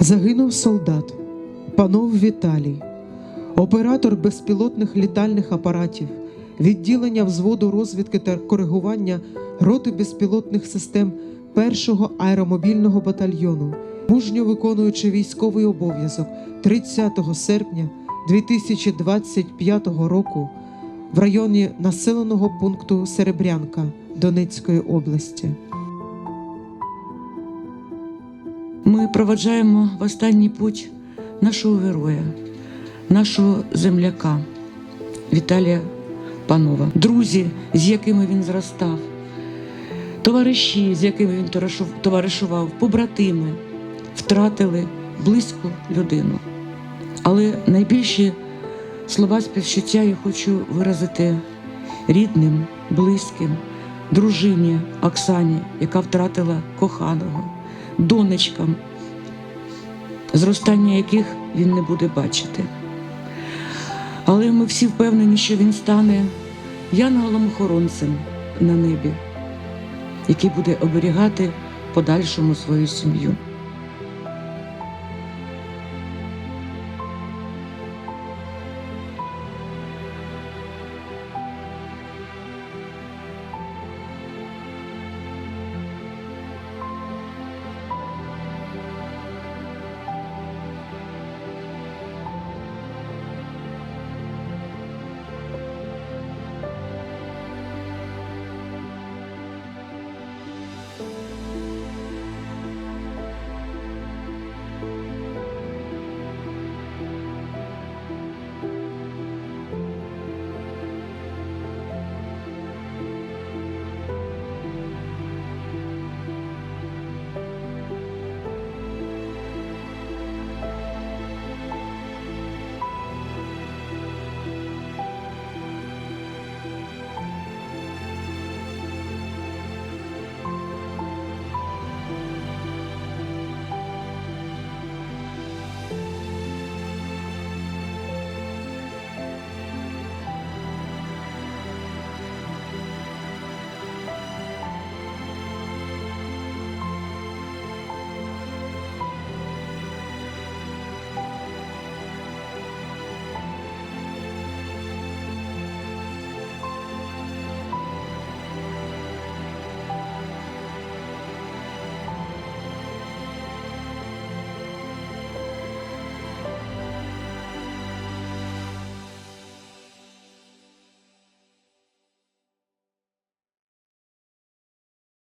Загинув солдат, панов Віталій, оператор безпілотних літальних апаратів, відділення взводу розвідки та коригування роти безпілотних систем першого аеромобільного батальйону, мужньо виконуючи військовий обов'язок 30 серпня 2025 року в районі населеного пункту Серебрянка Донецької області. Ми проведжаємо в останній путь нашого героя, нашого земляка Віталія Панова, друзі, з якими він зростав, товариші, з якими він товаришував, побратими, втратили близьку людину. Але найбільші слова співчуття я хочу виразити рідним, близьким, дружині Оксані, яка втратила коханого донечкам, зростання яких він не буде бачити. Але ми всі впевнені, що він стане янголом-охоронцем на небі, який буде оберігати подальшому свою сім'ю.